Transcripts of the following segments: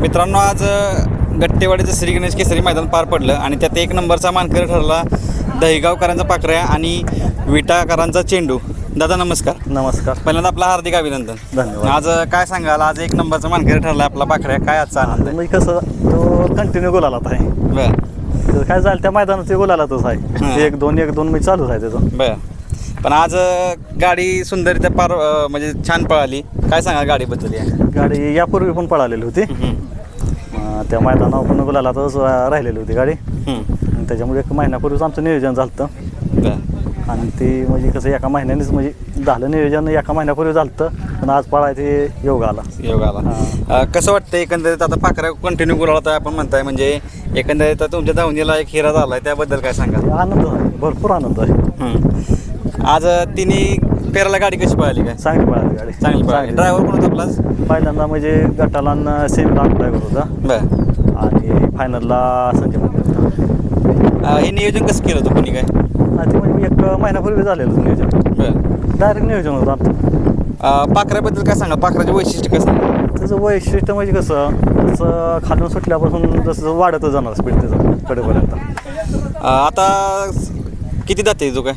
मित्रांनो आज गट्टेवाडीचं श्री गणेश केसरी मैदान पार पडलं आणि त्यात एक नंबरचा मानकरी ठरला दहीगावकरांचा पाकऱ्या आणि विटाकरांचा चेंडू. दादा नमस्कार. नमस्कार. पहिल्यांदा आपलं हार्दिक अभिनंदन. धन्यवाद. आज काय सांगाल? आज एक नंबरचा मानकरी ठरला आपला पाकऱ्या. काय आजचा आनंद आहे? म्हणजे कसं तो कंटिन्यू गोलालात आहे. बर. तर काय झालं त्या मैदानात ते गोलालातच हां. आहे एक दोन एक दोन म्हणजे चालूच आहे त्याचं बर. पण आज अ, गाडी सुंदररित्या पार अ, म्हणजे छान पळाली. काय सांगाल गाडीबद्दल या? गाडी यापूर्वी पण पळालेली होती. अं, त्या मैदानावर पण गोलालातच अं, राहिलेली होती गाडी. हम्म. आणि त्याच्यामुळे एक महिन्यापूर्वीच आमचं नियोजन झालं होतं. बर. आणि ते म्हणजे कसं एका महिन्यानेच म्हणजे झालं नियोजन एका महिन्यापूर्वी झालं होतं. पण आज पळायचे योग आला. योगाला. अ, कसं वाटतं एकंदरीत आता पाकऱ्या कंटिन्यू गुलाला आपण म्हणताय म्हणजे एकंदरीत आता तुमच्या धावणीला एक हिरा झालाय त्याबद्दल काय सांगाल? ते आनंद आहे. भरपूर आनंद आहे. हम्म. आज अ, तिन्ही पेराला गाडी कशी पळाली काय? चांगली पळाली गाडी. चांगली पळाली. ड्रायव्हर कोण होता आपला? पहिल्यांदा म्हणजे गटाला सेमीला ड्रायव्हर होता. बर. आणि फायनलला संजय मंदिर होता. अ, हे नियोजन कसं केलं होतं कोणी काय? आणि ते म्हणजे एक महिन्यापूर्वी झालेलं होतं नियोजन. बर. डायरेक्ट नियोजन होतं आमचं. अ, पाकऱ्याबद्दल काय सांगा? पाकऱ्याचे वैशिष्ट्य कसं त्याचं वैशिष्ट्य म्हणजे कसं त्याचं खालून सुटल्यापासून जसं वाढतच जाणार स्पीड त्याचं कडेपर्यंत. अ, आता किती जाते जो काय?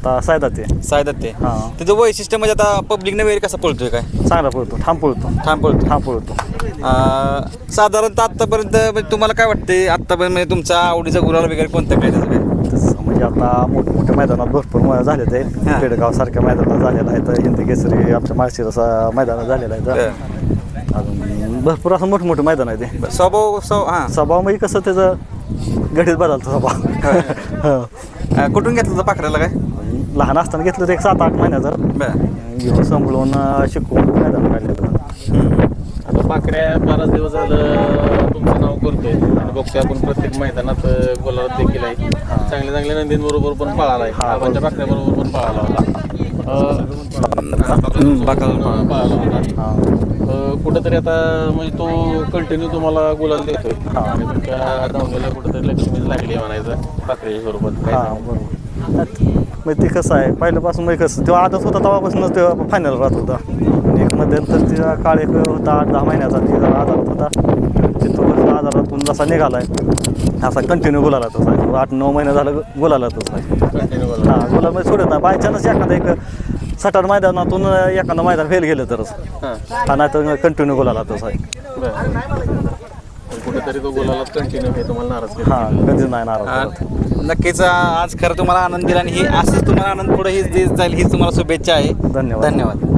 आता सायदा ते. साय जाते हां. त्याचं वैशिष्ट्य म्हणजे आता पब्लिकने वगैरे कसं पळतोय काय? चांगला पळतो ठाम पळतो. ठाम पळतो ठाम पळतो. अं, साधारणतः आत्तापर्यंत म्हणजे तुम्हाला काय वाटते आत्तापर्यंत म्हणजे तुमच्या आवडीचा गुलाल वगैरे कोणतं काय त्याचं काय तसं म्हणजे आता मोठमोठ्या मैदानात भरपूर म- झाले ते हां. पेडगाव सारख्या मैदानात झालेला आहे. तर हिंदी केसरी आमच्या माळशिरसा मैदानात झालेला आहे. तर अजून भरपूर असं मोठमोठं मैदान आहे ते. बरं, स्वभाव स्व हां. स्वभाव म्हणजे कसं त्याचं गडीत बदलतो स्वभाव. कुठून घेतलं होतं पाखऱ्याला काय? लहान असताना घेतलं होतं एक सात आठ महिन्याचं. बरं. घेऊन सांभाळून अं, शिकवून मैदान काढलेलं. आता पाकड्या बराच दिवस झालं तुमचं नाव करतोय. आणि बघतोय आपण प्रत्येक मैदानात गोलाला देखील आहे. चांगल्या चांगल्या नंदीन बरोबर पण पळाला आहे. हा, आबांच्या पाकड्या बरोबर पण पळाला होता. पळाला हां अं, कुठंतरी आता म्हणजे तो कंटिन्यू तुम्हाला गुलाल देतोय. हा. आणि तुमच्या धावणीला कुठंतरी लक्ष्मीच लागली आहे म्हणायचं पाकड्याच्या स्वरूपात काय हां? बरोबर. मग ते कसं आहे पहिल्यापासून म्हणजे कसं तेव्हा आदत होता तेव्हापासूनच तेव्हा फायनल राहत होता. आणि एक मध्यंतर तिचा काळ एक होता आठ दहा महिन्याचा ती जरा आजारात होता. तिथून कसं आजारातून जसा निघालाय असा कंटिन्यू गुलालातच आहे आठ नऊ महिने झालं आहे गुलाल. हां गुलाल सोडत नाही. बायचानच एखादं एक सटार मैदानातून एखादं मैदान फेल गेलं तरच. हां. नाही तर कंटिन्यू गुलालातच आहे तो कंटिन्यू हे तुम्हाला नाराज हां कधीच नाही नाराज. नक्कीच आज खरं तुम्हाला आनंद दिला आणि ही असंच तुम्हाला आनंद पुढे हीच देत जाईल हीच तुम्हाला शुभेच्छा आहे. धन्यवाद. धन्यवाद.